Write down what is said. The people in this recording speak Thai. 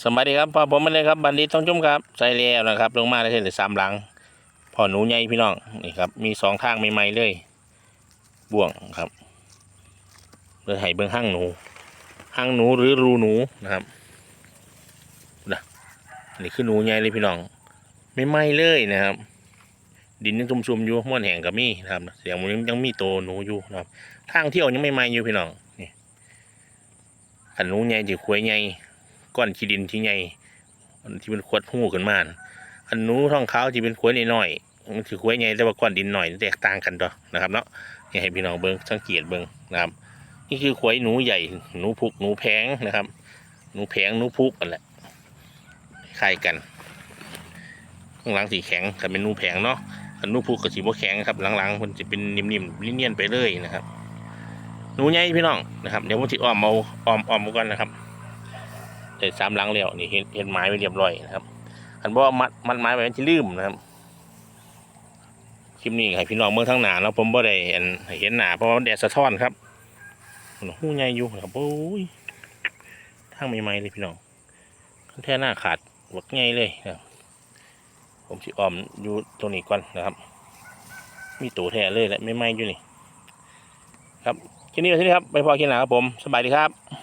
สวัสดีครับพ่อผมมาเลยครับบันดีต้องจุ่มครับใส่แล้วนะครับ ลงมาได้เห็นสามหลังพ่อหนูใหญ่พี่น้องนี่ครับ มีสองทางใหม่ๆเลยบ่วงครับเลยให้เบิ้องห้างหนูห้างหนูหรือรูหนูนะครับนะนี่คือหนูใหญ่เลยพี่น้อง ไม่ไหม้เลยนะครับ ดินยังชุ่มๆอยู่ม้วนแห้งกับมีนะครับเสียงมันยังยังมีโตหนูอยู่นะครับทางเที่ยวยังไม่ไหม้อยู่พี่น้องนี่ขันหนูใหญ่จีควยใหญ่ ก้อนขี้ดินที่ใหญ่ที่เป็นขวดหูขึ้นมาอันหนูท้องขาวที่เป็นขวดน้อยมันถือขวดใหญ่แต่ว่าก้อนดินหน่อยแตกต่างกันตัวนะครับเนาะนี่ให้พี่น้องเบิ้งสังเกตเบิ้งนะครับ นี่คือขวดหนูใหญ่หนูพุกหนูแพงนะครับ หนูแพงหนูพุกกันแหละคล้ายกันข้างหลังสีแข็งแต่เป็นหนูแพงเนาะอันหนูพุกกับสีบ่แข็งครับหลังๆมันจะเป็นนิ่มๆเนียนๆไปเลยนะครับหนูใหญ่พี่น้องนะครับเดี๋ยวผมจะอ้อมเอาอ้อมอ้อมก่อนนะครับ แต่สามหลังแล้วนี่เห็นเห็นไม้ไว้เรียบร้อยนะครับอันบอกว่ามัดมัดไม้ไว้มันจะลืมนะครับคลิปนี้ให้พี่น้องเมื่อทั้งหนาแล้วผมบ่ได้อันเห็นหนาเพราะว่าแดดสะท้อนครับหูใหญ่อยู่ครับโอ้ยทางใหม่ๆเลยพี่น้องแท่หน้าขาดหวักใหญ่เลยนะครับผมสิออมอยู่ตรงนี้ก่อนนะครับ มีตัวแท้เลยแหละไม่ไหม้อยู่นี่ ครับคลิปนี้ไปที่นี่ครับไปพอกินหนาครับผมสบายดีครับ